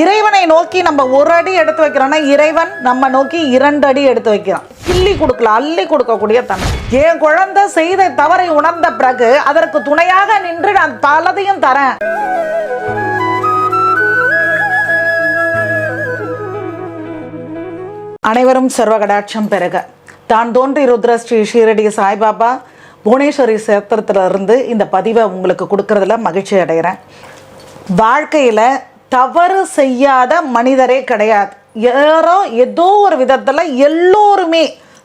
இறைவனை நோக்கி நம்ம ஒரு அடி எடுத்து வைக்கிறோம்னா இறைவன் நம்ம நோக்கி இரண்டு அடி எடுத்து வைக்கிறான். கிள்ளி கொடுக்கல அள்ளி கொடுக்கக்கூடிய தன்மை. என் குழந்தை செய்த தவறை உணர்ந்த பிறகு அதற்கு துணையாக நின்று நான் பலதையும் தரேன். அனைவரும் சர்வகடாட்சம் பெருக தான் தோன்றி ருத்ர ஸ்ரீ ஷீரடி சாய்பாபா புவனேஸ்வரி சேத்திரத்திலிருந்து இந்த பதிவை உங்களுக்கு கொடுக்கறதுல மகிழ்ச்சி அடைகிறேன். வாழ்க்கையில் தவறு செய்யாத மனிதரே கிடையாது. யாரோ ஏதோ ஒரு விதத்தில் எல்லோருமே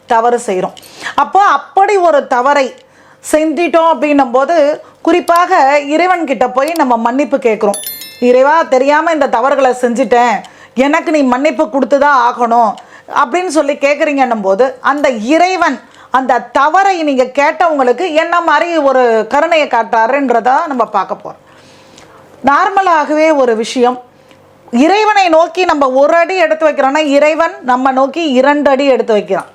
தவறு செய்கிறோம் அப்போ அப்படி ஒரு தவறை செஞ்சிட்டோம் அப்படின்னும் போது குறிப்பாக இறைவன்கிட்ட போய் நம்ம மன்னிப்பு கேட்குறோம் இறைவா தெரியாமல் இந்த தவறுகளை செஞ்சிட்டேன். எனக்கு நீ மன்னிப்பு கொடுத்து தான் ஆகணும் அப்படின்னு சொல்லி கேட்குறீங்கன்னும் போது அந்த இறைவன் அந்த தவறை நீங்கள் கேட்டவங்களுக்கு என்ன மாதிரி ஒரு கருணையை காட்டுறாருன்றத நம்ம பார்க்க போகிறோம் நார்மலாகவே ஒரு விஷயம். இறைவனை நோக்கி நம்ம ஒரு அடி எடுத்து வைக்கிறோன்னா இறைவன் நம்ம நோக்கி இரண்டு அடி எடுத்து வைக்கிறான்.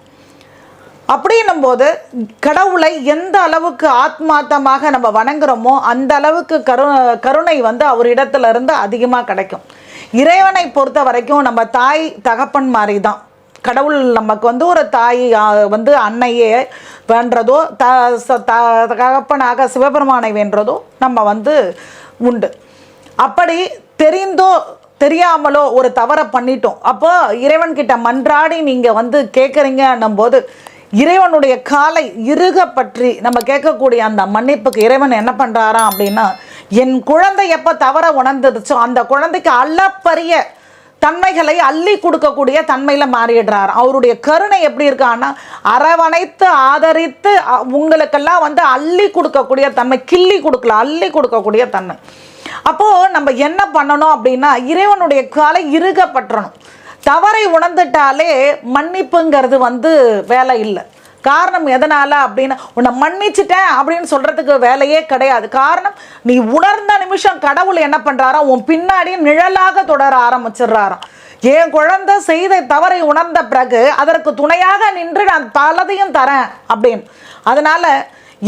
அப்படின்னும் போது கடவுளை எந்த அளவுக்கு ஆத்மார்த்தமாக நம்ம வணங்குறோமோ அந்த அளவுக்கு கரு கருணை வந்து அவர் இருந்து அதிகமாக கிடைக்கும். இறைவனை பொறுத்த வரைக்கும் நம்ம தாய் தகப்பன் மாதிரி தான் கடவுள் நமக்கு வந்து ஒரு தாய் வந்து அன்னையே வேண்டதோ த த- தகப்பனாக சிவபெருமானை வேண்டதோ நம்ம வந்து உண்டு. அப்படி தெரிந்தோ தெரியாமலோ ஒரு தவறை பண்ணிட்டோம். அப்போ இறைவன்கிட்ட மன்றாடி நீங்கள் வந்து கேட்குறீங்கன்னும் போது இறைவனுடைய காலை இறுக பற்றி நம்ம கேட்கக்கூடிய அந்த மன்னிப்புக்கு இறைவன் என்ன பண்ணுறாராம் அப்படின்னா என் குழந்தை எப்போ தவற உணர்ந்துருச்சோ அந்த குழந்தைக்கு அல்லப்பரிய தன்மைகளை அள்ளி கொடுக்கக்கூடிய தன்மையில் மாறிடுறார் அவருடைய கருணை எப்படி இருக்கான்னா அரவணைத்து ஆதரித்து உங்களுக்கெல்லாம் வந்து அள்ளி கொடுக்கக்கூடிய தன்மை கிள்ளி கொடுக்கல அள்ளி கொடுக்கக்கூடிய தன்மை. அப்போது நம்ம என்ன பண்ணணும் அப்படின்னா இறைவனுடைய காலை இறுக தவறை உணர்ந்துட்டாலே மன்னிப்புங்கிறது வந்து வேலை இல்லை. காரணம் எதனால அப்படின்னு உன்னை மன்னிச்சிட்டேன் அப்படின்னு சொல்றதுக்கு வேலையே கிடையாது. காரணம் நீ உணர்ந்த நிமிஷம் கடவுள் என்ன பண்ணுறாரோ உன் பின்னாடி நிழலாக தொடர ஆரம்பிச்சிடுறாராம். என் குழந்தை செய்த தவறை உணர்ந்த பிறகு அதற்கு துணையாக நின்று நான் பலதையும் தரேன் அப்படின்னு. அதனால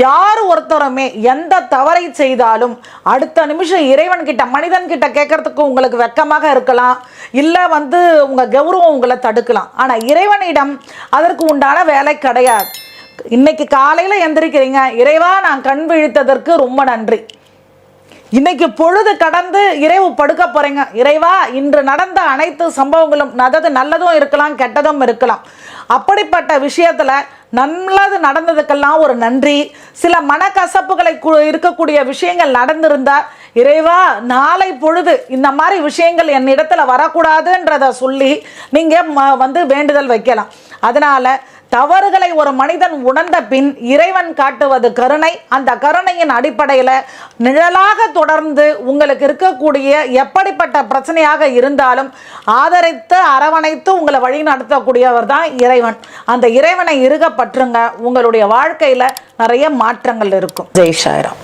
யார் ஒருத்தருமே எந்த தவறை செய்தாலும் அடுத்த நிமிஷம் இறைவன் கிட்ட மனிதன் கிட்ட கேட்கறதுக்கு உங்களுக்கு வெக்கமாக இருக்கலாம். இல்லை வந்து உங்கள் கௌரவம் உங்களை தடுக்கலாம். ஆனால் இறைவனிடம் அதற்கு உண்டான வேலை கிடையாது. இன்னைக்கு காலையில் எந்திரிக்கிறீங்க. இறைவா நான் கண் விழித்ததற்கு ரொம்ப நன்றி. இன்னைக்கு பொழுது கடந்து இறைவு படுக்க போறீங்க. இறைவா இன்று நடந்த அனைத்து சம்பவங்களும் அதாவது நல்லதும் இருக்கலாம் கெட்டதும் இருக்கலாம். அப்படிப்பட்ட விஷயத்துல நல்லது நடந்ததுக்கெல்லாம் ஒரு நன்றி. சில மனக்கசப்புகளை கு- இருக்கக்கூடிய விஷயங்கள் நடந்திருந்தா இறைவா நாளை பொழுது இந்த மாதிரி விஷயங்கள் என்னிடத்துல வரக்கூடாதுன்றதை சொல்லி நீங்க ம- வந்து வேண்டுதல் வைக்கலாம். அதனால் தவறுகளை ஒரு மனிதன் உணர்ந்த பின் இறைவன் காட்டுவது கருணை. அந்த கருணையின் அடிப்படையில் நிழலாக தொடர்ந்து உங்களுக்கு இருக்கக்கூடிய எப்படிப்பட்ட பிரச்சனையாக இருந்தாலும் ஆதரித்து அரவணைத்து உங்களை வழி நடத்தக்கூடியவர் தான் இறைவன். அந்த இறைவனை இருக பற்றுங்க. உங்களுடைய வாழ்க்கையில் நிறைய மாற்றங்கள் இருக்கும். ஜெய் சாய்ராம்.